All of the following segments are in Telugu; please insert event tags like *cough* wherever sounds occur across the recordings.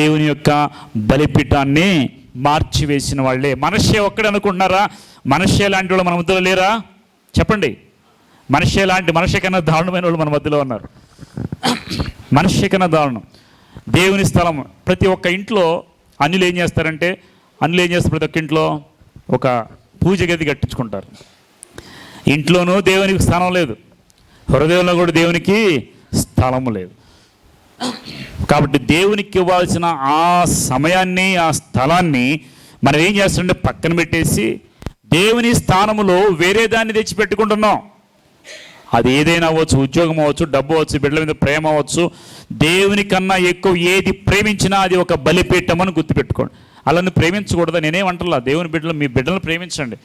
దేవుని యొక్క బలిపీఠాన్ని మార్చివేసిన వాళ్ళే. మనషే ఒక్కడే అనుకుంటున్నారా మనషే లాంటి వాళ్ళు మన మధ్యలో లేరా? చెప్పండి. మనషే లాంటి మనిషి కన్నా దారుణమైన వాళ్ళు మన మధ్యలో ఉన్నారు. మనిషి కన్నా దారుణం. దేవుని స్థలం ప్రతి ఒక్క ఇంట్లో అన్యులు ఏం చేస్తారంటే అన్యులు ఏం చేస్తారు ప్రతి ఒక్క ఇంట్లో? ఒక పూజ గది కట్టించుకుంటారు. ఇంట్లోనూ దేవునికి స్థానం లేదు. హృదయంలో కూడా దేవునికి స్థలము లేదు. కాబట్టి దేవునికి ఇవ్వాల్సిన ఆ సమయాన్ని ఆ స్థలాన్ని మనం ఏం చేస్తుంటే పక్కన పెట్టేసి దేవుని స్థానములో వేరే దాన్ని తెచ్చి పెట్టుకుంటున్నాం అది ఏదైనా అవ్వచ్చు ఉద్యోగం అవ్వచ్చు డబ్బు అవ్వచ్చు బిడ్డల మీద ప్రేమ అవ్వచ్చు దేవుని కన్నా ఎక్కువ ఏది ప్రేమించినా అది ఒక బలిపీఠం అని గుర్తుపెట్టుకోండి. అలాని ప్రేమించకూడదు నేనేమంటలా దేవుని బిడ్డలు మీ బిడ్డలను ప్రేమించండి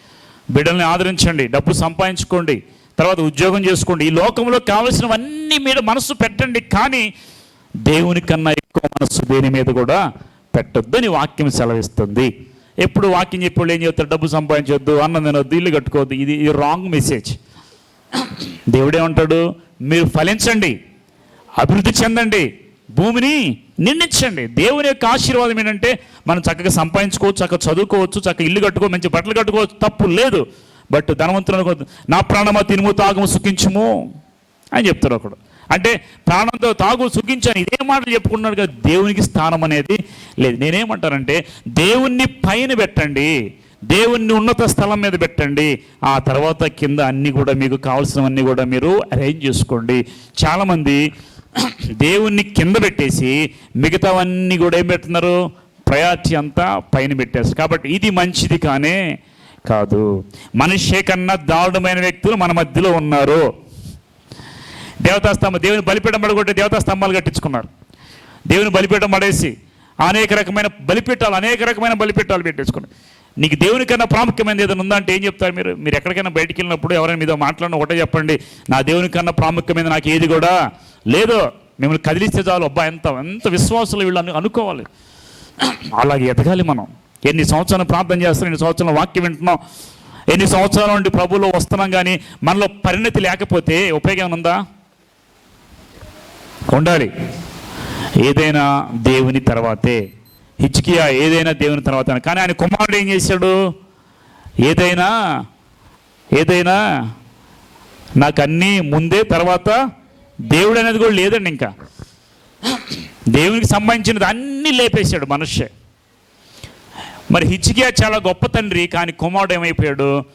బిడ్డల్ని ఆదరించండి డబ్బు సంపాదించుకోండి తర్వాత ఉద్యోగం చేసుకోండి. ఈ లోకంలో కావలసినవన్నీ మీరు మనసు పెట్టండి కానీ దేవుని కన్నా ఎక్కువ మనస్సు దేని మీద కూడా పెట్టొద్దని వాక్యం సెలవిస్తుంది. ఎప్పుడు వాక్యం చెప్పేవాళ్ళు ఏం చెప్తారు? డబ్బు సంపాదించొద్దు అన్నం తినొద్దు ఇల్లు కట్టుకోవద్దు. ఇది ఇది రాంగ్ మెసేజ్ దేవుడేమంటాడు మీరు ఫలించండి అభివృద్ధి చెందండి భూమిని నిండించండి దేవుని యొక్క ఆశీర్వాదం ఏంటంటే మనం చక్కగా సంపాదించుకోవచ్చు చక్కగా చదువుకోవచ్చు చక్కగా ఇల్లు కట్టుకో మంచి బట్టలు కట్టుకోవచ్చు తప్పు లేదు. బట్ ధనవంతులు నా ప్రాణమా తినుము తాగము సుఖించుము అని చెప్తారు ఒకడు అంటే ప్రాణంతో తాగు సుఖించాను ఇదే మాటలు చెప్పుకున్నాడు కదా దేవునికి స్థానం అనేది లేదు. నేనేమంటానంటే దేవుణ్ణి పైన పెట్టండి. దేవుణ్ణి ఉన్నత స్థలం మీద పెట్టండి. ఆ తర్వాత కింద అన్నీ కూడా మీకు కావాల్సినవన్నీ కూడా మీరు అరేంజ్ చేసుకోండి. చాలామంది దేవుణ్ణి కింద పెట్టేసి మిగతావన్నీ కూడా ఏం పెడుతున్నారు? ప్రయారిటీ అంతా పైన పెట్టేస్తారు. కాబట్టి ఇది మంచిది కానే కాదు. మనిషే కన్నా దారుణమైన వ్యక్తులు మన మధ్యలో ఉన్నారు. దేవతాస్తంభం దేవుని బలిపీఠం పడగొట్టి దేవతాస్తంభాలు కట్టించుకున్నారు. దేవుని బలిపీఠం పడేసి అనేక రకమైన బలిపీఠాలు అనేక రకమైన బలిపీఠాలు పెట్టేసుకున్నారు. నీకు దేవునికన్నా ప్రాముఖ్యమైనది ఏదైనా ఉందా అంటే ఏం చెప్తారు మీరు? మీరు ఎక్కడికైనా బయటికి వెళ్ళినప్పుడు ఎవరైనా మీతో మాట్లాడిన ఒకటే చెప్పండి. నా దేవునికన్నా ప్రాముఖ్యమైనది నాకు ఏది కూడా లేదు. మిమ్మల్ని కదిలిస్తే చాలు. అబ్బా ఎంత ఎంత విశ్వాసులు వీళ్ళు అనుకోవాలి. అలాగే ఎదగాలి మనం. ఎన్ని సంవత్సరాలు ప్రార్థన చేస్తున్నాం ఎన్ని సంవత్సరాలు వాక్యం వింటున్నాం ఎన్ని సంవత్సరాల నుండి ప్రభువులో వస్తున్నాం కానీ మనలో పరిణతి లేకపోతే ఉపయోగం ఉందా? ఉండాలి ఏదైనా దేవుని తర్వాతే. హిచ్కియా ఏదైనా దేవుని తర్వాత కానీ ఆయన కుమారుడు ఏం చేశాడు? ఏదైనా ఏదైనా నాకు అన్నీ ముందే తర్వాత దేవుడు అనేది కూడా లేదండి ఇంకా. దేవునికి సంబంధించినది అన్నీ లేపేశాడు మనుష్య. మరి హిచ్కియా చాలా గొప్ప తండ్రి కానీ కుమారుడు ఏమైపోయాడు?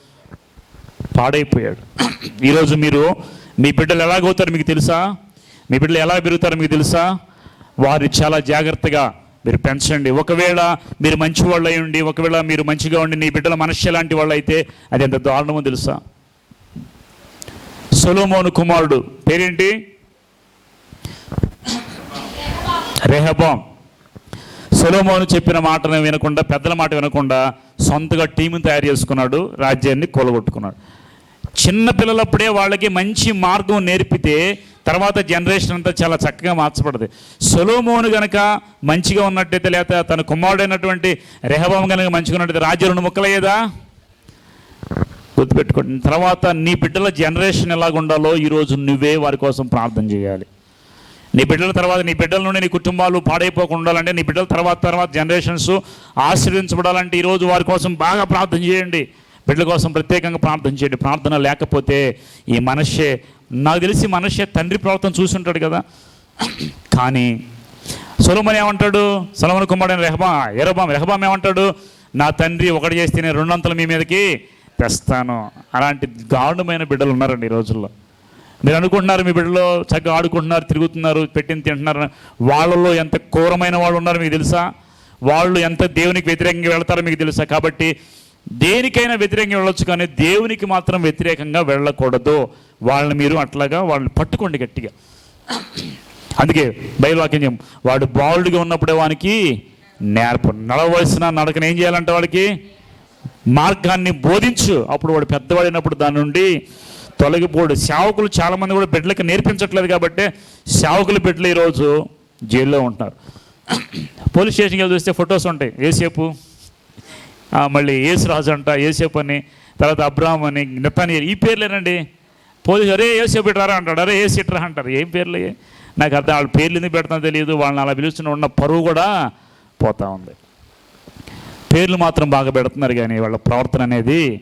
పాడైపోయాడు. ఈరోజు మీరు మీ బిడ్డలు ఎలాగవుతారు మీకు తెలుసా? మీ బిడ్డలు ఎలా పెరుగుతారో మీకు తెలుసా? వారు చాలా జాగ్రత్తగా మీరు పెంచండి. ఒకవేళ మీరు మంచి వాళ్ళు అయి ఉండి ఒకవేళ మీరు మంచిగా ఉండి నీ బిడ్డల మనస్సు లాంటి వాళ్ళు అయితే అది ఎంత దారుణమో తెలుసా? సొలోమోను కుమారుడు పేరేంటి? రెహబాం. సొలోమోను చెప్పిన మాటను వినకుండా పెద్దల మాట వినకుండా సొంతగా టీంని తయారు చేసుకున్నాడు రాజ్యాన్ని కొలగొట్టుకున్నాడు. చిన్న పిల్లలప్పుడే వాళ్ళకి మంచి మార్గం నేర్పితే తర్వాత జనరేషన్ అంతా చాలా చక్కగా మార్చబడదు సొలోమోను గనక మంచిగా ఉన్నట్టయితే లేకపోతే తన కుమారుడైనటువంటి రెహబాం గనక మంచిగా ఉన్నట్టయితే రాజ్యం రెండు ముక్కలయ్యేదా గుర్తుపెట్టుకోండి. తర్వాత నీ బిడ్డల జనరేషన్ ఎలాగ ఉండాలో ఈరోజు నువ్వే వారి కోసం ప్రార్థన చేయాలి. నీ బిడ్డల తర్వాత నీ బిడ్డల నుండి నీ కుటుంబాలు పాడైపోకుండా ఉండాలంటే నీ బిడ్డల తర్వాత తర్వాత జనరేషన్స్ ఆశీర్వించబడాలంటే ఈరోజు వారి కోసం బాగా ప్రార్థన చేయండి. బిడ్డల కోసం ప్రత్యేకంగా ప్రార్థన చేయండి. ప్రార్థన లేకపోతే ఈ మనిషే నాకు తెలిసి మనుష్య తండ్రి ప్రవర్తన చూసుంటాడు కదా. కానీ సొలమన్ ఏమంటాడు? సొలమన్ కుమారుడైన రెహబా ఎరబాం రెహబాం ఏమంటాడు? నా తండ్రి ఒకటి చేస్తే నేను రెండంతలు మీ మీదకి తెస్తాను. అలాంటి దారుణమైన బిడ్డలు ఉన్నారండి ఈ రోజుల్లో. మీరు అనుకుంటున్నారు మీ బిడ్డలో చక్కగా ఆడుకుంటున్నారు తిరుగుతున్నారు పెట్టిన తింటున్నారు. వాళ్ళలో ఎంత క్రూరమైన వాళ్ళు ఉన్నారు మీకు తెలుసా? వాళ్ళు ఎంత దేవునికి వ్యతిరేకంగా వెళ్తారో మీకు తెలుసా? కాబట్టి దేనికైనా వ్యతిరేకంగా వెళ్ళొచ్చు కానీ దేవునికి మాత్రం వ్యతిరేకంగా వెళ్ళకూడదు. వాళ్ళని మీరు అట్లాగా వాళ్ళని పట్టుకోండి గట్టిగా. అందుకే బయలువాక్యం వాడు బాలుడిగా ఉన్నప్పుడే వానికి నేర్పు నడవలసిన నడకను ఏం చేయాలంటే వాడికి? మార్గాన్ని బోధించు. అప్పుడు వాడు పెద్దవాడైనప్పుడు దాని నుండి తొలగిపోడు. సేవకులు చాలామంది కూడా బిడ్డలకి నేర్పించట్లేదు కాబట్టి సేవకులు బిడ్డలు ఈరోజు జైల్లో ఉంటున్నారు. పోలీస్ స్టేషన్కి వెళ్ళి చూస్తే ఫొటోస్ ఉంటాయి. ఏసేపు మళ్ళీ ఏసు రాజు అంట ఏసేపు అని తర్వాత అబ్రాహం అని నెప్పని ఈ పేర్లేనండి పోలీసు అరే ఏసేపు ఇట్రారా అంటాడు. అరే ఏసి ఇట్రా అంటారు. ఏం పేర్లు. నాకు అర్థం వాళ్ళ పేర్లు ఎందుకు పెడతానో తెలియదు. వాళ్ళని అలా పిలుస్తున్న ఉన్న పరువు కూడా పోతా ఉంది. పేర్లు మాత్రం బాగా పెడుతున్నారు కానీ వాళ్ళ ప్రవర్తన అనేది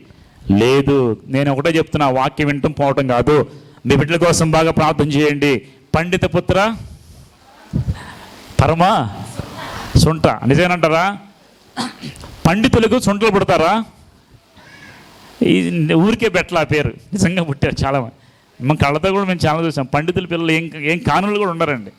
లేదు. నేను ఒకటే చెప్తున్నా వాక్యం వింటం పోవటం కాదు. మీ బిడ్డల కోసం బాగా ప్రార్థన చేయండి. పండిత పుత్ర పరమా సుంట. నిజమేనంటారా? పండితులకు సుంటలు పుడతారా? ఊరికే పెట్టలే ఆ పేరు. నిజంగా పుట్టారు చాలా మంది. కళ్ళతో కూడా మేము చాలా చూసాం. పండితుల పిల్లలు ఏం ఏం కానులు కూడా ఉండరండి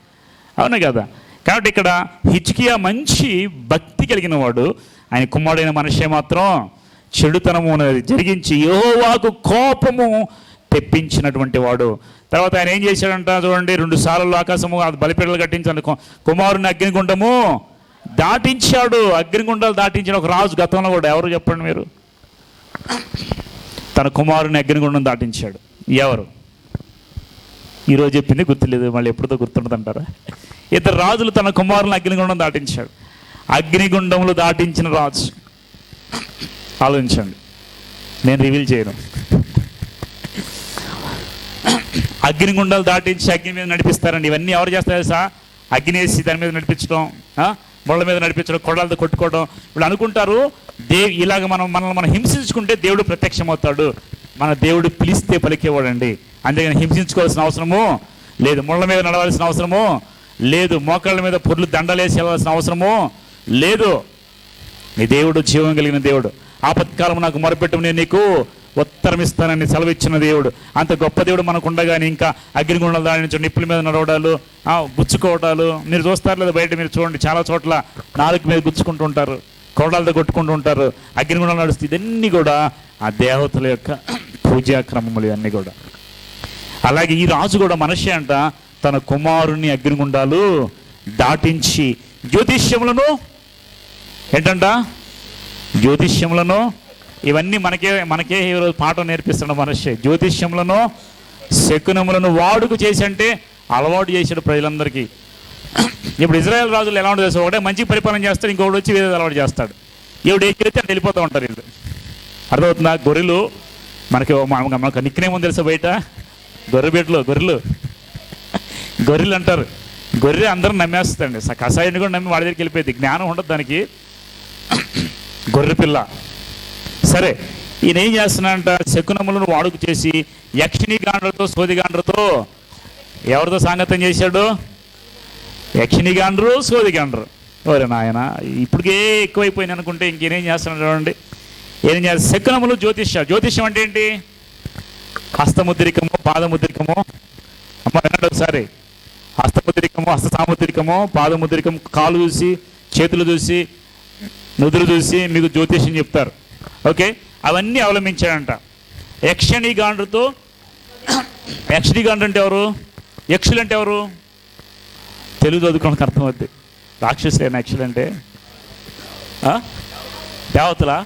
అవునా కదా? కాబట్టి ఇక్కడ హిచ్కియా మంచి భక్తి కలిగిన వాడు. ఆయన కుమారుడైన మనిషే మాత్రం చెడుతనము అనేది జరిగించి యోవాకు కోపము తెప్పించినటువంటి వాడు. తర్వాత ఆయన ఏం చేశాడంట చూడండి రెండు సార్లు ఆకాశము అది బలిపీడలు కట్టించాను కుమారుని అగ్నిగుండము దాటించాడు. అగ్నిగుండాలు దాటించిన ఒక రాజు గతంలో కూడా ఎవరు చెప్పండి మీరు? తన కుమారుని అగ్నిగుండం దాటించాడు. ఎవరు? ఈరోజు చెప్పింది గుర్తులేదు మళ్ళీ ఎప్పుడుతో గుర్తుండదంటారా? ఇద్దరు రాజులు తన కుమారుని అగ్నిగుండం దాటించాడు. అగ్నిగుండంలో దాటించిన రాజు. ఆలోచించండి నేను రివీల్ చేయను. అగ్నిగుండాలు దాటించి అగ్ని మీద నడిపిస్తారండి. ఇవన్నీ ఎవరు చేస్తారు తెలుసా? అగ్ని వేసి దాని మీద నడిపించడం ముళ్ళ మీద నడిపించడం కొడాలతో కొట్టుకోవడం. వీళ్ళు అనుకుంటారు దే ఇలాగ మనం మనల్ని మనం హింసించుకుంటే దేవుడు ప్రత్యక్షమవుతాడు. మన దేవుడు పిలిస్తే పలికేవాడండి. అందుకని హింసించుకోవాల్సిన అవసరము లేదు ముళ్ళ మీద నడవాల్సిన అవసరము లేదు మోకాళ్ళ మీద పొర్లు దండలేసి వెళ్ళాల్సిన అవసరము లేదు. నీ దేవుడు జీవం కలిగిన దేవుడు. ఆపత్కాలం నాకు మొరపెట్టు నేను నీకు. ఉత్తరమిస్తానని సెలవిచ్చిన దేవుడు. అంత గొప్ప దేవుడు మనకు ఉండగానే ఇంకా అగ్నిగుండాల దాని నుంచి నిప్పుల మీద నడవడాలు ఆ, గుచ్చుకోవడాలు. మీరు చూస్తారు లేదా బయట మీరు చూడండి చాలా చోట్ల నాలుగు మీద గుచ్చుకుంటూ ఉంటారు కోడలతో కొట్టుకుంటూ ఉంటారు అగ్నిగుండాలు నడుస్తుంది ఇవన్నీ కూడా ఆ దేవతల యొక్క పూజాక్రమములు ఇవన్నీ కూడా. అలాగే ఈ రాజు కూడా మనిషి అంట తన కుమారుని అగ్నిగుండాలు దాటించి జ్యోతిష్యములను ఏంటంట? జ్యోతిష్యములను ఇవన్నీ మనకే మనకే ఈరోజు పాఠం నేర్పిస్తున్న మనిషి. జ్యోతిష్యములను శకునములను వాడుకు చేసి అంటే అలవాటు చేశాడు ప్రజలందరికీ. ఇప్పుడు ఇజ్రాయెల్ రాజులు ఎలా ఉంటుంది ఒకటే మంచి పరిపాలన చేస్తాడు ఇంకొకటి వచ్చి వేరే అలవాటు చేస్తాడు. ఈవిడ ఏ చేస్తే వెళ్ళిపోతూ ఉంటారు వీళ్ళు. అర్థమవుతుందా? గొర్రెలు మనకి మనకు నిక్నేమో తెలుసా బయట? గొర్రెబిడ్లు గొర్రెలు. గొర్రెలు అంటారు. గొర్రె అందరూ నమ్మేస్తుందండి స- కషాయాన్ని కూడా నమ్మి వాళ్ళ దగ్గరికి వెళ్ళిపోయింది. జ్ఞానం ఉండదు దానికి. గొర్రె పిల్ల సరే ఈయన ఏం చేస్తున్నాడంట? శకునములను వాడుక చేసి యక్షిణి గాండ్రతో సోది గాండ్రతో ఎవరితో సాంగత్యం చేశాడు? యక్షిణి గాండ్రు సోది గాండ్రు ఓరే నాయన ఇప్పటికే ఎక్కువైపోయింది అనుకుంటే ఇంకేనేం చేస్తున్నాడు చూడండి. ఏం చేస్తారు శకునములు జ్యోతిష్య. జ్యోతిష్యం అంటే ఏంటి? హస్తముద్రికము పాదముద్రికము. అమ్మ వినండి ఒకసారి. హస్తముద్రికము హస్త సాముద్రికము పాదముద్రికము కాలు చూసి చేతులు చూసి నుదురు చూసి మీకు జ్యోతిష్యం చెప్తారు. ఓకే? అవన్నీ అవలంబించాడంట. యక్షణిగాండ్రుతో యక్షణిగాండ్రు అంటే ఎవరు? యక్షులు అంటే ఎవరు? తెలుగు చదువుకోవడానికి అర్థమవుద్ది. రాక్షసులేనా యక్షులు అంటే? దేవతల?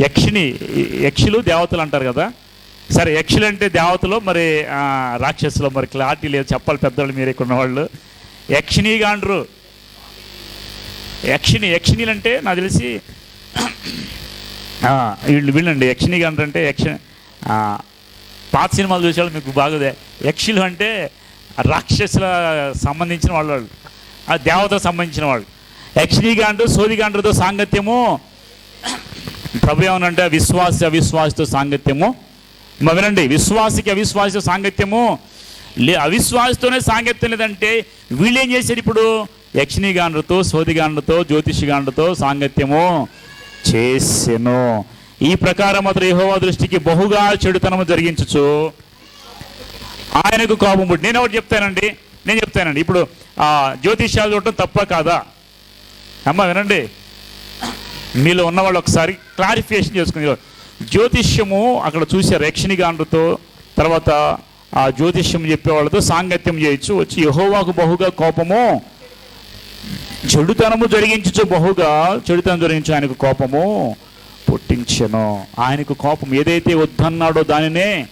యక్షిణి యక్షులు దేవతలు అంటారు కదా? సరే యక్షులు అంటే దేవతలు మరి రాక్షసులు మరి క్లారిటీ లేదు. చెప్పాలి పెద్దవాళ్ళు మీరు ఇక్కడ ఉన్నవాళ్ళు. యక్షిణి యక్షిణి యక్షిణీలు అంటే నాకు తెలిసి వీళ్ళు వీళ్ళండి. యక్షిణి అంటే యక్ష పాత సినిమాలు చూసేవాళ్ళు మీకు బాగుదే. యక్షులు అంటే రాక్షసుల సంబంధించిన వాళ్ళు వాళ్ళు. ఆ దేవతకు సంబంధించిన వాళ్ళు. యక్షిణి గాండ్రు సాంగత్యము. ప్రభు ఏమనంటే విశ్వాసి అవిశ్వాసితో సాంగత్యము. మా వినండి విశ్వాసికి అవిశ్వాసితో సాంగత్యము. లే అవిశ్వాసతోనే సాంగత్యం లేదంటే వీళ్ళు ఏం చేశారు ఇప్పుడు? యక్షిణి సోదిగాండ్రతో జ్యోతిషిగాండ్రతో సాంగత్యము. చేసెను. ఈ ప్రకారం అతడు యహోవా దృష్టికి బహుగా చెడుతనము జరిగించచ్చు ఆయనకు కోపం పుట్టి నేను ఒకటి చెప్తానండి. నేను చెప్తానండి. ఇప్పుడు ఆ జ్యోతిష్యాలు చూడటం తప్ప కాదా? అమ్మ వినండి. మీలో ఉన్నవాళ్ళు ఒకసారి క్లారిఫికేషన్ చేసుకుని జ్యోతిష్యము అక్కడ చూసే రక్షణిగాండ్రతో తర్వాత ఆ జ్యోతిష్యం చెప్పేవాళ్ళతో సాంగత్యం చేయొచ్చు వచ్చి యహోవాకు బహుగా కోపము చెడుతనము జరిగించు బహుగా చెడుతనం జరిగించు ఆయనకు కోపము పుట్టించను. ఆయనకు కోపం ఏదైతే వద్దన్నాడో దానినే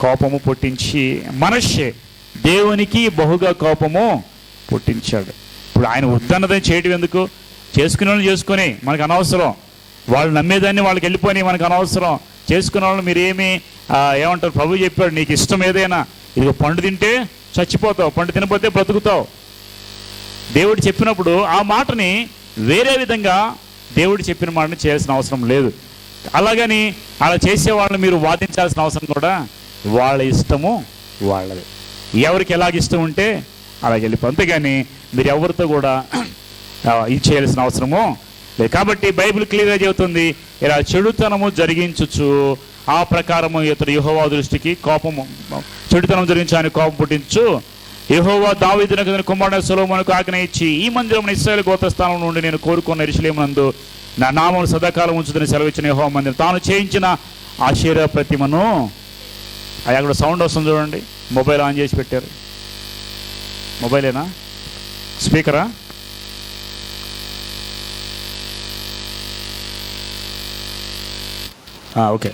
కోపము పుట్టించి మనషే దేవునికి బహుగా కోపము పుట్టించాడు. ఇప్పుడు ఆయన వద్దన్నదని చేయటం ఎందుకు? చేసుకునే వాళ్ళు చేసుకొని మనకు అనవసరం. వాళ్ళు నమ్మేదాన్ని వాళ్ళకి వెళ్ళిపోయి మనకు అనవసరం. చేసుకునే వాళ్ళు మీరేమి ఏమంటారు? ప్రభు చెప్పాడు నీకు ఇష్టం ఏదైనా ఇది పండు తింటే చచ్చిపోతావు పండు తినపోతే బ్రతుకుతావు. దేవుడు చెప్పినప్పుడు ఆ మాటని వేరే విధంగా దేవుడు చెప్పిన మాటని చేయాల్సిన అవసరం లేదు. అలాగని అలా చేసే వాళ్ళని మీరు వాదించాల్సిన అవసరం కూడా వాళ్ళ ఇష్టము వాళ్ళది. ఎవరికి ఎలాగ ఇష్టం ఉంటే అలాగ వెళ్ళిపో. అంతేగాని మీరు ఎవరితో కూడా ఇది చేయాల్సిన అవసరము లేదు. కాబట్టి బైబిల్ క్లియర్గా చెబుతుంది ఇలా చెడుతనము జరిగించచ్చు ఆ ప్రకారము ఇతడు యెహోవా దృష్టికి కోపము చెడుతనం జరిగించి ఆయన కోపం పుట్టించు. యహోవా దావిదిన కుమారుడు సులోమునకు ఆజ్ఞ ఇచ్చి ఈ మందిరం ఇస్రాయేల్ గోత్రస్థానం నుండి నేను కోరుకున్న ఎరుసలేమునందు నా నామం సదాకాలం ఉంచుదని సెలవిచ్చిన యెహోవా మందిరం. తాను చేయించిన ఆశీర్వ ప్రతిమను అది అక్కడ సౌండ్ వస్తుంది చూడండి. మొబైల్ ఆన్ చేసి పెట్టారు. మొబైలేనా? స్పీకరా? ఓకే.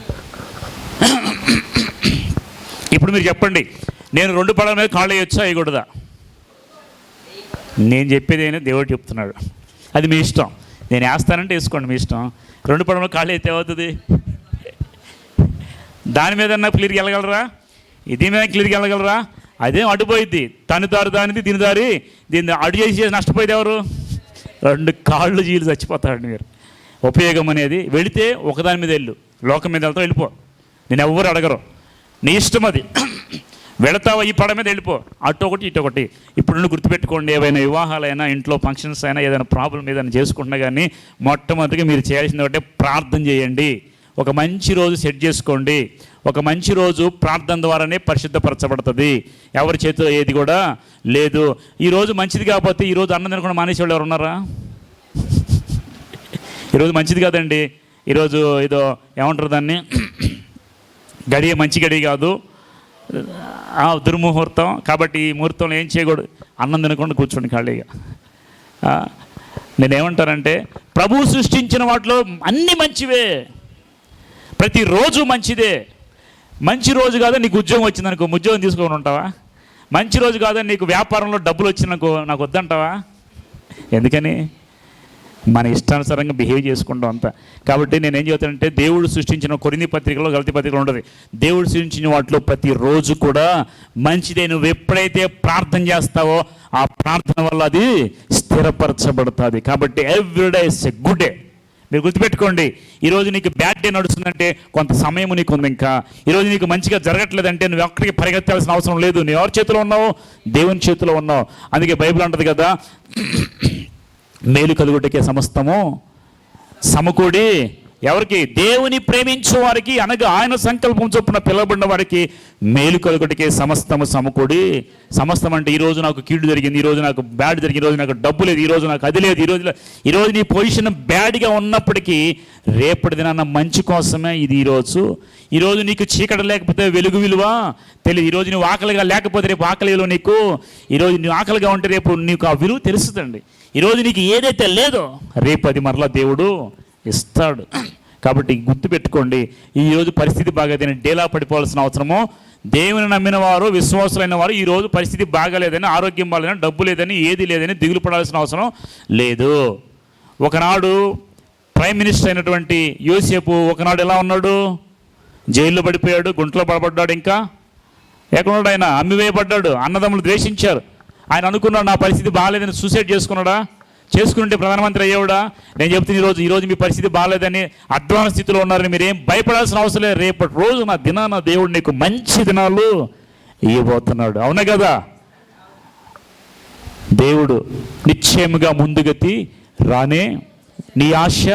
*coughs* ఇప్పుడు మీరు చెప్పండి. నేను రెండు పడల మీద కాళ్ళు వేయొచ్చా? వేయకూడదా? నేను చెప్పేది అయినా దేవుడు చెప్తున్నాడు. అది మీ ఇష్టం. నేను వేస్తానంటే వేసుకోండి మీ ఇష్టం. రెండు పడవ మీద కాళ్ళు అయితే అవుతుంది దాని మీద క్లియర్కి వెళ్ళగలరా? ఇది మీద క్లియర్కి వెళ్ళగలరా? అదేం అడ్డుపోయింది తను దారి దానిది దీని దారి. దీన్ని అడు చేసి చేసి నష్టపోయేది ఎవరు? రెండు కాళ్ళు జీలు చచ్చిపోతాడు మీరు. ఉపయోగం అనేది వెళితే ఒకదాని మీద వెళ్ళు. లోకం మీద వెళ్తా వెళ్ళిపో. నేను ఎవ్వరు అడగరు. నీ ఇష్టం అది. వెళతావా ఈ పడ మీద వెళ్ళిపో. అటు ఒకటి ఇటు ఒకటి. ఇప్పుడు నుండి గుర్తుపెట్టుకోండి ఏవైనా వివాహాలైనా ఇంట్లో ఫంక్షన్స్ అయినా ఏదైనా ప్రాబ్లం ఏదైనా చేసుకుంటున్నా కానీ మొట్టమొదటిగా మీరు చేయాల్సింది ఒకటే ప్రార్థన చేయండి. ఒక మంచి రోజు సెట్ చేసుకోండి. ఒక మంచి రోజు ప్రార్థన ద్వారానే పరిశుద్ధపరచబడుతుంది. ఎవరి చేతిలో ఏది కూడా లేదు. ఈరోజు మంచిది కాకపోతే ఈ రోజు అన్నం తినకుండా మానేసేవాళ్ళు ఎవరు ఉన్నారా? ఈరోజు మంచిది కాదండి. ఈరోజు ఏదో ఏమంటారు దాన్ని? గడియ మంచి గడియ కాదు. దుర్ముహూర్తం. కాబట్టి ఈ ముహూర్తంలో ఏం చేయకూడదు. అన్నం తినకుండా కూర్చోండి ఖాళీగా. నేనేమంటానంటే ప్రభు సృష్టించిన వాటిలో అన్ని మంచివే. ప్రతిరోజు మంచిదే. మంచి రోజు కాదా నీకు ఉద్యోగం వచ్చిందనుకో ఉద్యోగం తీసుకొని ఉంటావా? మంచి రోజు కాదా నీకు వ్యాపారంలో డబ్బులు వచ్చిందనుకో నాకు వద్దంటావా? ఎందుకని? మన ఇష్టానుసారంగా బిహేవ్ చేసుకుంటాం అంతా. కాబట్టి నేను ఏం చెబుతానంటే దేవుడు సృష్టించిన కొన్ని పత్రికలో గలతి పత్రికలు ఉంటుంది. దేవుడు సృష్టించిన వాటిలో ప్రతిరోజు కూడా మంచిదే. నువ్వు ఎప్పుడైతే ప్రార్థన చేస్తావో ఆ ప్రార్థన వల్ల అది స్థిరపరచబడుతుంది. కాబట్టి everyday is a good day మీరు గుర్తుపెట్టుకోండి ఈరోజు నీకు బ్యాడ్ డే నడుస్తుందంటే కొంత సమయం నీకు ఉంది ఇంకా ఈరోజు నీకు మంచిగా జరగట్లేదంటే నువ్వు ఎక్కడికి పరిగెత్తాల్సిన అవసరం లేదు. నువ్వు ఎవరి చేతిలో ఉన్నావు? దేవుని చేతిలో ఉన్నావు. అందుకే బైబిల్ అంటది కదా మేలు కలుగుటకే సమస్తము సమకూడి ఎవరికి? దేవుని ప్రేమించు వారికి అనగా ఆయన సంకల్పం చొప్పున పిలవబడిన వారికి మేలు కలుగుటకే సమస్తము సమకూడి సమస్తం అంటే ఈరోజు నాకు కీడు జరిగింది ఈరోజు నాకు బ్యాడ్ జరిగింది ఈ రోజు నాకు డబ్బు లేదు ఈరోజు నాకు అది లేదు ఈరోజు ఈరోజు నీ పొజిషన్ బ్యాడ్గా ఉన్నప్పటికీ రేపటి దినాన్న మంచి కోసమే ఇది ఈరోజు ఈరోజు నీకు చీకటి లేకపోతే వెలుగు విలువ తెలియదు ఈరోజు నువ్వు ఆకలిగా లేకపోతే రేపు ఆకలి విలువ నీకు ఈరోజు నువ్వు ఆకలిగా ఉంటే రేపు నీకు ఆ విలువ తెలుస్తుందండి. ఈరోజు నీకు ఏదైతే లేదో రేపు అది మరలా దేవుడు ఇస్తాడు. కాబట్టి గుర్తుపెట్టుకోండి ఈరోజు పరిస్థితి బాగాలేదని డేలా పడిపోవాల్సిన అవసరము. దేవుని నమ్మిన వారు విశ్వాసులైన వారు ఈరోజు పరిస్థితి బాగాలేదని ఆరోగ్యం బాగాలేదని డబ్బు లేదని ఏది లేదని దిగులు పడాల్సిన అవసరం లేదు. ఒకనాడు ప్రైమ్ మినిస్టర్ అయినటువంటి యూసేపు ఒకనాడు ఎలా ఉన్నాడు? జైల్లో పడిపోయాడు గుంటలో పడబడ్డాడు ఇంకా. ఎక్కడున్నాడు ఆయన? అమ్మివేయబడ్డాడు అన్నదమ్ములు ద్వేషించారు. ఆయన అనుకున్నాడు నా పరిస్థితి బాగాలేదని సూసైడ్ చేసుకున్నాడా? చేసుకుంటే ప్రధానమంత్రి అయ్యేవాడా? నేను చెప్తున్న ఈరోజు ఈరోజు మీ పరిస్థితి బాగాలేదని అధ్వాన స్థితిలో ఉన్నారని మీరు ఏం భయపడాల్సిన అవసరం లేదు. రేపటి రోజు నా దినాన దేవుడు నీకు మంచి దినాలు ఇవ్వబోతున్నాడు. అవునా కదా? దేవుడు నిశ్చయముగా ముందుగతి రానే. నీ ఆశ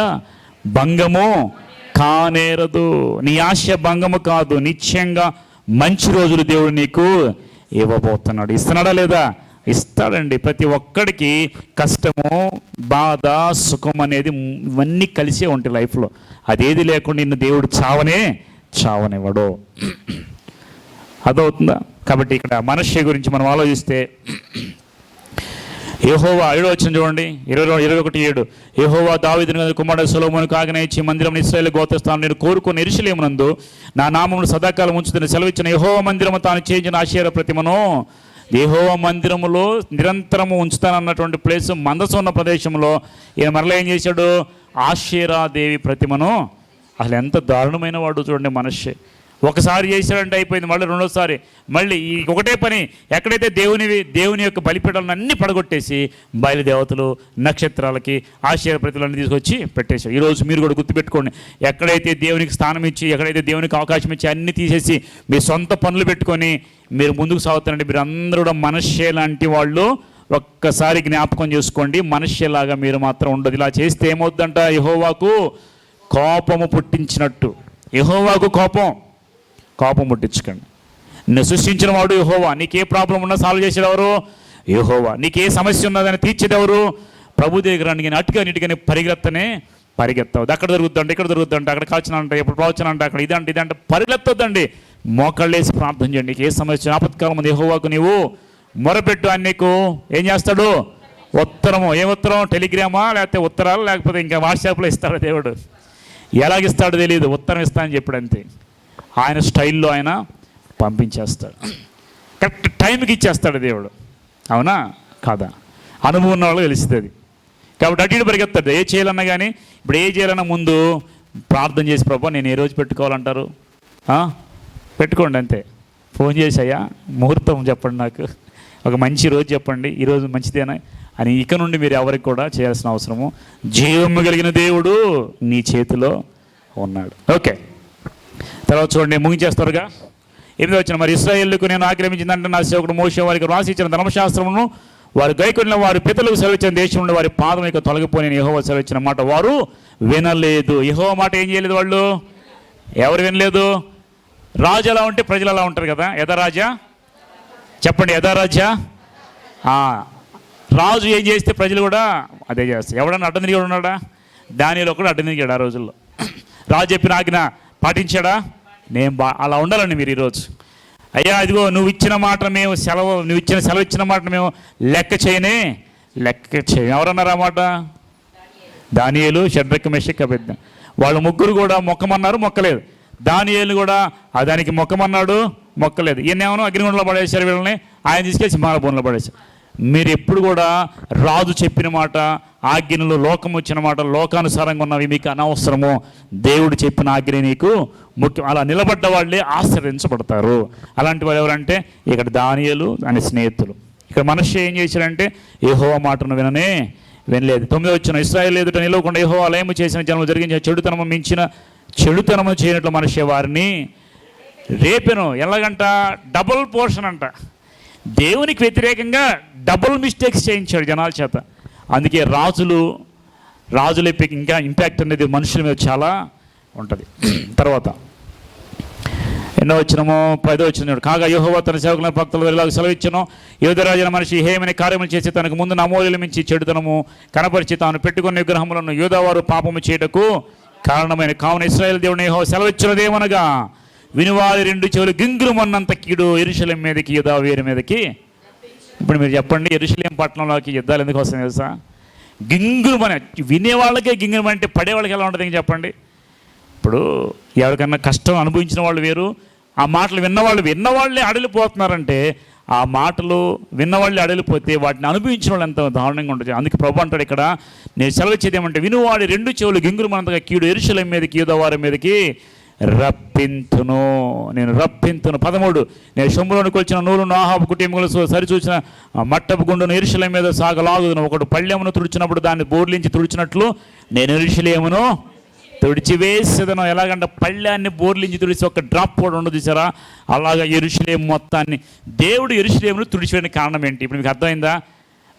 భంగము కానేరదు. నీ ఆశ భంగము కాదు. నిశ్చయంగా మంచి రోజులు దేవుడు నీకు ఇవ్వబోతున్నాడు. ఇస్తున్నాడా లేదా? ఇస్తాడండి. ప్రతి ఒక్కడికి కష్టము బాధ సుఖం అనేది ఇవన్నీ కలిసే ఉంటాయి లైఫ్లో. అదేది లేకుండా నిన్ను దేవుడు చావనే చావనివ్వడు. అదవుతుందా కాబట్టి ఇక్కడ మనుష్య గురించి మనం ఆలోచిస్తే యహోవా ఏడో వచ్చిన చూడండి. ఇరవై ఇరవై ఒకటి ఏడు. యహోవా దావిదిన కుమారుడు సులభమును కాగన మందిరం ఇస్రాయల్ గోతస్థానం నేను కోరుకుని ఎరుసలేమునందు నా నామమును సదాకాలం ఉంచుతున్న సెలవిచ్చిన యెహోవా మందిరము తాను చేయించిన ఆశీర ప్రతిమను దేహోవ మందిరములో నిరంతరము ఉంచుతానన్నటువంటి ప్లేస్ మందసు ఉన్న ప్రదేశంలో ఈయన మరలా ఏం చేశాడు? ఆశీరాదేవి ప్రతిమను. అసలు ఎంత దారుణమైన వాడు చూడండి మనిషి ఒకసారి చేశాడంటే అయిపోయింది మళ్ళీ రెండోసారి. మళ్ళీ ఈ ఒకటే పని ఎక్కడైతే దేవుని దేవుని యొక్క బలిపీఠాలను అన్ని పడగొట్టేసి బయలుదేవతలు నక్షత్రాలకి ఆశ్చర్య ప్రతిలన్నీ తీసుకొచ్చి పెట్టేశారు. ఈరోజు మీరు కూడా గుర్తుపెట్టుకోండి. ఎక్కడైతే దేవునికి స్థానం ఇచ్చి ఎక్కడైతే దేవునికి అవకాశం ఇచ్చి అన్ని తీసేసి మీ సొంత పనులు పెట్టుకొని మీరు ముందుకు సాగుతారంటే మీరు అందరూ కూడా మనషే లాంటి వాళ్ళు ఒక్కసారి జ్ఞాపకం చేసుకోండి. మనుష్యలాగా మీరు మాత్రం ఉండదు. ఇలా చేస్తే ఏమవుద్దంట? యహోవాకు కోపము పుట్టించినట్టు. యహోవాకు కోపం. కోపం ముట్టించుకోండి. నిన్ను సృష్టించిన వాడు యహోవా. నీకే ప్రాబ్లం ఉన్నా సాల్వ్ చేసేదెవరు యహోవా. నీకే సమస్య ఉన్నదని తీర్చేదెవరు ప్రభు దగ్గర నేను అటుగా నీటిగానే పరిగెత్తనే పరిగెత్తవద్దు అక్కడ జరుగుతుందంటే ఇక్కడ జరుగుతుందంటే అక్కడ కాల్చిన అంటే ఎప్పుడు ప్రవచన అంటే అక్కడ ఇదంటే ఇదంటే పరిగెత్తొద్దండి మోకళ్ళేసి ప్రార్థన చేయండి. నీకు ఏ సమస్య ఆపత్కాలం ఉంది. యహోవాకు నీవు మొరపెట్టు అని నీకు. ఏం చేస్తాడు? ఉత్తరము. ఏ ఉత్తరం? టెలిగ్రామా? లేకపోతే ఉత్తరాలు? లేకపోతే ఇంకా వాట్సాప్లో ఇస్తాడు దేవుడు? ఎలాగిస్తాడో తెలియదు ఉత్తరం ఇస్తా అని చెప్పాడు అంతే. ఆయన స్టైల్లో ఆయన పంపించేస్తాడు. కరెక్ట్ టైంకి ఇచ్చేస్తాడు దేవుడు. అవునా? కాదా? అనుభవం ఉన్న వాళ్ళు తెలుస్తుంది. కాబట్టి అటు ఇటు పరిగెత్తాడు ఏ చేయాలన్నా కానీ ఇప్పుడు ఏ చేయాలన్నా ముందు ప్రార్థన చేసి ప్రభా నేను ఏ రోజు పెట్టుకోవాలంటారు? పెట్టుకోండి అంతే. ఫోన్ చేసాయా ముహూర్తం చెప్పండి నాకు. ఒక మంచి రోజు చెప్పండి. ఈరోజు మంచిదేనా? అని ఇక నుండి మీరు ఎవరికి కూడా చేయాల్సిన అవసరము. జీవము కలిగిన దేవుడు నీ చేతిలో ఉన్నాడు. ఓకే. తర్వాత చూడండి ముగించేస్తారుగా. ఎనిమిది వచ్చిన మరి ఇస్రాయేళ్ళకు నేను ఆక్రమించిందంటే నా సేవకుడు మోసే వారికి రాసి ఇచ్చిన ధర్మశాస్త్రమును వారు గైకొన్న వారి పితలకు సెలవిచ్చిన దేశం నుండి వారి పాదం యొక్క తొలగిపోయిన యహోవ సెలవిచ్చిన మాట వారు వినలేదు. యహోవ మాట ఏం చేయలేదు వాళ్ళు? ఎవరు వినలేదు? రాజు ఎలా ఉంటే ప్రజలు అలా ఉంటారు కదా. యథరాజా చెప్పండి యథారాజా రాజు? ఏం చేస్తే ప్రజలు కూడా అదే చేస్తారు. ఎవడన్నా అడ్డం తిరిగి ఉన్నాడా? దానిలో కూడా అడ్డం తిరిగాడు ఆ రోజుల్లో. రాజు చెప్పిన ఆజ్ఞ పాటించాడా? నేను బా అలా ఉండాలండి మీరు ఈరోజు. అయ్యా ఇదిగో నువ్వు ఇచ్చిన మాట మేము సెలవు నువ్వు ఇచ్చిన సెలవు ఇచ్చిన మాట మేము లెక్క చేయనే లెక్క చేయం ఎవరన్నారు ఆ మాట? దానియేలు షడ్రక్ మెషక్ అబెద్ద వాళ్ళు ముగ్గురు కూడా మొక్కమన్నారు మొక్కలేదు. దానియేలు కూడా ఆ దానికి మొక్కమన్నాడు మొక్కలేదు. ఈయనేమో అగ్నిగుండంలో పడేశారు వీళ్ళని ఆయన తీసుకెళ్ళి సింహాల పడేశారు. మీరు ఎప్పుడు కూడా రాజు చెప్పిన మాట ఆజ్ఞలు లోకం వచ్చిన మాట లోకానుసారంగా ఉన్నవి మీకు అనవసరము. దేవుడు చెప్పిన ఆజ్ఞ నీకు ముఖ్యం. అలా నిలబడ్డ వాళ్ళే ఆశ్రయించబడతారు. అలాంటి వాళ్ళు ఎవరంటే? ఇక్కడ దానియలు అని స్నేహితులు. ఇక్కడ మనిషి ఏం చేశారంటే ఏహో మాటను విననే వినలేదు. తొమ్మిది వచ్చిన ఇస్రాయల్ ఎదుట నిలవకుండా ఏహో అలయము చేసిన జన్మ జరిగించిన చెడుతనము మించిన చెడుతనము చేయనట్లు మనిషి వారిని రేపెను. ఎలాగంట? డబుల్ పోర్షన్ అంట. దేవునికి వ్యతిరేకంగా డబుల్ మిస్టేక్స్ చేయించాడు జనాల చేత. అందుకే రాజులు రాజుల ఇంకా ఇంపాక్ట్ అనేది మనుషుల మీద చాలా ఉంటుంది. తర్వాత ఎన్నో వచ్చినమో పదో వచ్చిన కాగా యోహోవా తన సేవకుల భక్తులు ఇలాగ సెలవిచ్చను. యోధరాజుల మనిషి హేమని కార్యములు చేసి తనకు ముందు నమోదులు మించి చెడుతనము కనపరిచి తాను పెట్టుకున్న విగ్రహములను యోధవారు పాపము చేయటకు కారణమైన. కావున ఇస్రాయేల్ దేవుని యెహోవా సెలవిచ్చినదేమనగా వినువారి రెండు చెవులు గింగురుమన్నంత కీడు ఎరుశలేం మీదకి యుధా వీరి మీదకి ఇప్పుడు మీరు చెప్పండి ఎరుశలేం పట్టణంలోకి యుద్ధాలు ఎందుకు వస్తాయి తెలుసా? గింగురుమని వినేవాళ్ళకే గింగురుమని అంటే పడేవాళ్ళకి ఎలా ఉంటుంది చెప్పండి? ఇప్పుడు ఎవరికైనా కష్టం అనుభవించిన వాళ్ళు వేరు ఆ మాటలు విన్నవాళ్ళు విన్నవాళ్ళే అడలిపోతున్నారంటే ఆ మాటలు విన్నవాళ్ళే అడలిపోతే వాటిని అనుభవించిన వాళ్ళు ఎంత దారుణంగా ఉంటుంది అందుకే ప్రభు అంటాడు ఇక్కడ నేను సెలవు చేదేమంటే వినువాడి రెండు చెవులు గింగులు మనంతగా కీడు. ఎరుశలం మీదకి యూదవారి మీదకి రప్పింతును. నేను రప్పింతును. పదమూడు నేను శంభులోని కొలిచిన నూరు నాహాబు కుటుంబంలో సరిచూసిన మట్టపు గుండును ఇరుషుల మీద సాగలాగుదును. ఒకడు పళ్ళెమును తుడిచినప్పుడు దాన్ని బోర్లించి తుడిచినట్లు నేను ఇరుషులేమును తుడిచివేసేదను. ఎలాగంటే పళ్ళాన్ని బోర్లించి తుడిచి ఒక డ్రాప్ కూడా ఉండదు చూసారా? అలాగ ఎరుషులేం మొత్తాన్ని దేవుడు ఎరుశలేమును తుడిచివేయడానికి కారణం ఏంటి? ఇప్పుడు మీకు అర్థమైందా?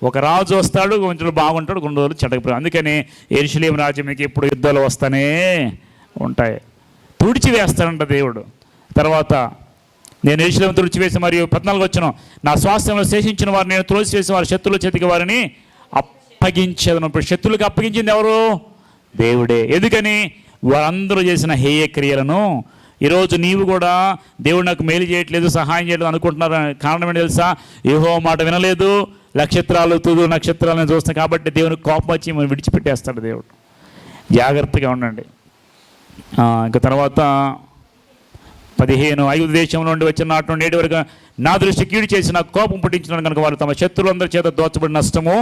ఒక రాజు వస్తాడు కొంచెం బాగుంటాడు కొన్ని రోజులు చెడకపోయాడు అందుకని ఎరుషులేం రాజ్యం మీకు ఎప్పుడు యుద్ధాలు వస్తానే ఉంటాయి. తుడిచివేస్తాడంట దేవుడు. తర్వాత నేను ఎరుశలేం తుడిచివేసి మరియు పద్నాలుగు వచ్చిన నా స్వాస్థ్యంలో శేషించిన వారిని నేను తులసివేసి వారి శత్రుల చేతికి వారిని అప్పగించేదను. ఇప్పుడు శత్రులకు అప్పగించింది ఎవరు? దేవుడే. ఎందుకని? వారందరూ చేసిన హేయ క్రియలను. ఈరోజు నీవు కూడా దేవుడు నాకు మేలు చేయట్లేదు సహాయం చేయలేదు అనుకుంటున్నారు. కారణం ఏంటి తెలుసా? ఏహో మాట వినలేదు. నక్షత్రాలు తుదు నక్షత్రాలను చూస్తాం కాబట్టి దేవునికి కోపం వచ్చి మనం విడిచిపెట్టేస్తాడు దేవుడు. జాగ్రత్తగా ఉండండి. ఇంకా తర్వాత పదిహేను ఐదు దేశం నుండి వచ్చిన నాటి నుండి నేటి వరకు నా దృష్టి కీడు చేసి కోపం పుట్టించిన కనుక వారు తమ శత్రులందరి చేత దోచబడి నష్టము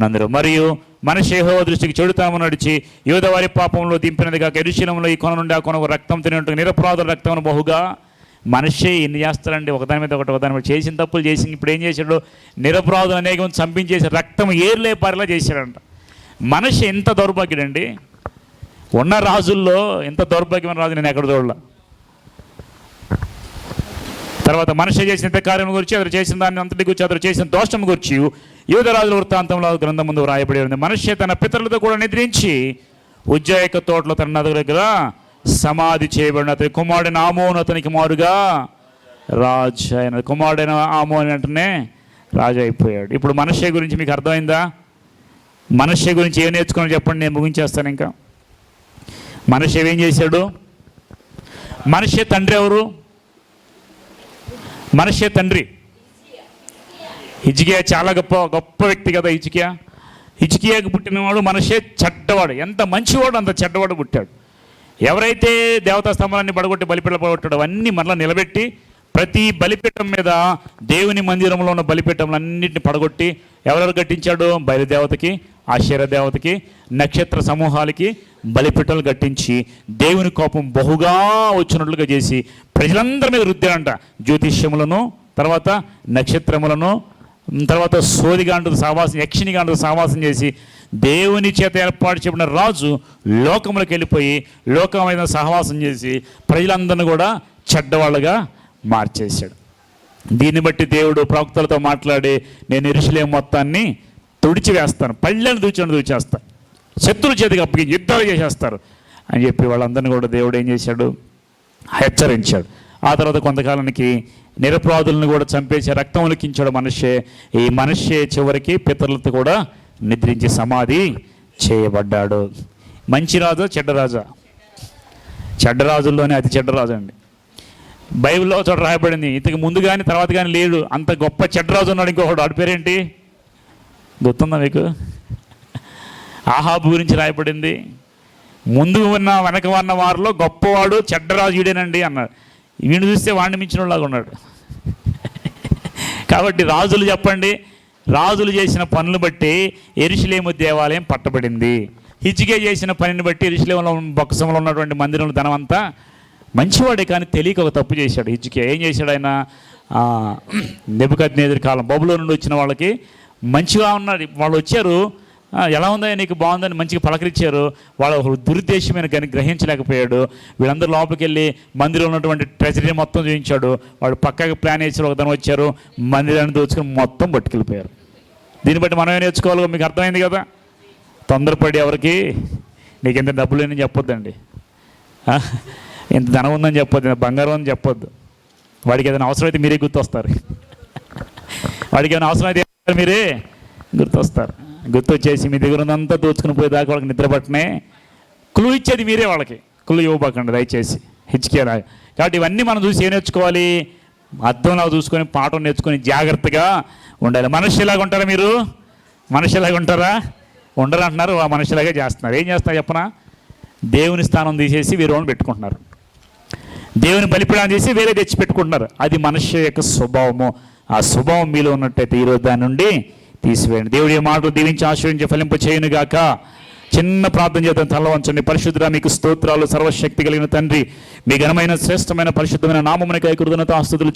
నందరు. మరియు మనిషి యెహోవా దృష్టికి చెడుతాము నడిచి యువత వారి పాపంలో దింపినది కాక ఎరుశీలంలో ఈ కొన నుండి ఆ కొనకు రక్తం తినట్టు నిరపరాధుల రక్తం బహుగా మనిషి ఎన్ని చేస్తారండి ఒకదాని మీద ఒకటి ఒకదాని మీద చేసిన తప్పులు చేసి ఇప్పుడు ఏం చేశాడు? నిరపరాధులు అనేక చంపించేసి రక్తం ఏర్లే పారిలా చేశాడంట. మనిషి ఎంత దౌర్భాగ్యుడండి? ఉన్న రాజుల్లో ఎంత దౌర్భాగ్యమైన రాజు నేను ఎక్కడ చూడలే. తర్వాత మనిషి చేసిన ఇంత కార్యం గురించి అతను చేసిన దాన్ని అంతటి గురించి అతను చేసిన దోషం గురించి యువత రాజుల వృత్తాంతంలో గ్రంథం ముందు రాయబడి ఉంది. మనిషి తన పితరులతో కూడా నిద్రించి ఉజ్జాయక తోటలో తన నదుల దగ్గర సమాధి చేయబడిన అతని కుమారుడైన ఆమోను అతనికి మారుగా రాజు అయిన కుమారుడైన ఆమో అని వెంటనే రాజు అయిపోయాడు. ఇప్పుడు మనిషి గురించి మీకు అర్థమైందా? మనిషి గురించి ఏం నేర్చుకున్నా చెప్పండి నేను ముగించేస్తాను ఇంకా. మనిషి ఏం చేశాడు? మనిషి తండ్రి ఎవరు? మనిషి తండ్రి. ఇజికియా చాలా గొప్ప గొప్ప వ్యక్తి కదా ఇజికియా ఇజికియాకి పుట్టినవాడు మనిషే చెడ్డవాడు. ఎంత మంచివాడు అంత చెడ్డవాడు పుట్టాడు. ఎవరైతే దేవతా స్తంభాలన్నీ పడగొట్టి బలిపీఠ పడగొట్టాడు అవన్నీ మరలా నిలబెట్టి ప్రతి బలిపీఠం మీద దేవుని మందిరంలో ఉన్న బలిపీఠంలన్నింటిని పడగొట్టి ఎవరెవరు కట్టించాడు? బయలుదేవతకి. ఆశ్చర్య దేవతకి నక్షత్ర సమూహాలకి బలిపీఠాలు కట్టించి దేవుని కోపం బహుగా వచ్చినట్లుగా చేసి ప్రజలందరి మీద రుద్దాడంట జ్యోతిష్యములను తర్వాత నక్షత్రములను తర్వాత సోదిగాండు సహవాసం యక్షిణిగాండు సహవాసం చేసి దేవుని చేత ఏర్పాటు చెప్పిన రాజు లోకములకు వెళ్ళిపోయి లోకమైన సహవాసం చేసి ప్రజలందరిని కూడా చెడ్డవాళ్ళుగా మార్చేశాడు. దీన్ని బట్టి దేవుడు ప్రవక్తలతో మాట్లాడి నేను ఇరుషులే మొత్తాన్ని తుడిచి వేస్తాను. పళ్ళని దూచని దూచేస్తాను శత్రుల చేతికి అప్పగి యుద్ధాలు చేసేస్తారు. అని చెప్పి వాళ్ళందరినీ కూడా దేవుడు ఏం చేశాడు? హెచ్చరించాడు. ఆ తర్వాత కొంతకాలానికి నిరపరాధులను కూడా చంపేసి రక్తం ఉలికించాడు మనిషే ఈ మనిషే చివరికి పితరులతో కూడా నిద్రించి సమాధి చేయబడ్డాడు. మంచి రాజా చెడ్డరాజా చెడ్డరాజుల్లోనే అతి చెడ్డరాజు అండి. బైబిల్లో ఒక చోట రాయబడింది. ఇంతకు ముందు కానీ తర్వాత కానీ లేడు. అంత గొప్ప చెడ్డరాజు ఉన్నాడు ఇంకొకడు. ఆడి పేరేంటి? గుర్తుందా మీకు? ఆహాబు గురించి రాయబడింది. ముందు ఉన్న వెనక ఉన్న వారిలో గొప్పవాడు చెడ్డరాజు ఈడేనండి అన్నాడు. వీడిని చూస్తే వాడిని మించినలాగా ఉన్నాడు. కాబట్టి రాజులు చెప్పండి. రాజులు చేసిన పనులు బట్టి ఎరుషులేము దేవాలయం పట్టబడింది. హిజ్గే చేసిన పనిని బట్టి ఎరుషులేములో బొక్సంలో ఉన్నటువంటి మందిరంలో ధనం అంతా మంచివాడే కానీ తెలియక ఒక తప్పు చేశాడు హిజ్కే ఏం చేశాడు ఆయన? నెబుకద్నేదురి కాలం బబులో నుండి వచ్చిన వాళ్ళకి మంచిగా ఉన్నాడు. వాళ్ళు వచ్చారు ఎలా ఉందో నీకు? బాగుందని మంచిగా పలకరించారు. వాళ్ళ ఒక దురుద్దేశమైన కానీ గ్రహించలేకపోయాడు. వీళ్ళందరూ లోపలికి వెళ్ళి మందిరం ఉన్నటువంటి ట్రెజరీ మొత్తం చూపించాడు. వాడు పక్కకి ప్లాన్ వేసి ఒక తను వచ్చారు. మందిరాన్ని దోచుకొని మొత్తం పట్టుకెళ్ళిపోయారు. దీన్ని బట్టి మనం ఏం నేర్చుకోవాలో మీకు అర్థమైంది కదా? తొందరపడి ఎవరికి? నీకు ఇంత డబ్బులు లేని చెప్పొద్దండి. ఇంత ధనం ఉందని చెప్పొద్దు ఇంత బంగారం అని చెప్పొద్దు. వాడికి ఏదైనా అవసరం అయితే మీరే గుర్తొస్తారు. వాడికి ఏమైనా అవసరం అయితే మీరే? గుర్తొస్తారు. గుర్తొచ్చేసి మీ దగ్గర ఉన్నంతా దోచుకుని పోయేదాకా వాళ్ళకి నిద్రపట్టనే క్లూ ఇచ్చేది మీరే వాళ్ళకి. క్లూ ఇవ్వబోకండి దయచేసి. హిచ్కేరా కాబట్టి ఇవన్నీ మనం చూసి ఏం నేర్చుకోవాలి? అర్థంలా చూసుకొని పాఠం నేర్చుకొని జాగ్రత్తగా ఉండాలి. మనిషిలాగా ఉంటారా మీరు? మనిషిలాగా ఉంటారా? ఉండరు అంటున్నారు. ఆ మనిషిలాగే చేస్తున్నారు. ఏం చేస్తున్నారు చెప్పనా? దేవుని స్థానం తీసేసి వీరోని పెట్టుకుంటున్నారు. దేవుని బలిపీడాన్ని చేసి వేరే తెచ్చి పెట్టుకుంటున్నారు. అది మనిషి యొక్క స్వభావము. ఆ స్వభావం మీలో ఉన్నట్టయితే ఈరోజు దాని నుండి తీసివేయండి. దేవుడి మాటలు దీవించి ఆశ్రయించి ఫలింప చేయను గాక చిన్న ప్రార్థన చేద్దాం. తల వంచండి. పరిశుద్ధ మీకు స్తోత్రాలు సర్వశక్తి కలిగిన తండ్రి మీ ఘనమైన శ్రేష్టమైన పరిశుద్ధమైన నామమునికై కృతజ్ఞత ఆస్తుతులు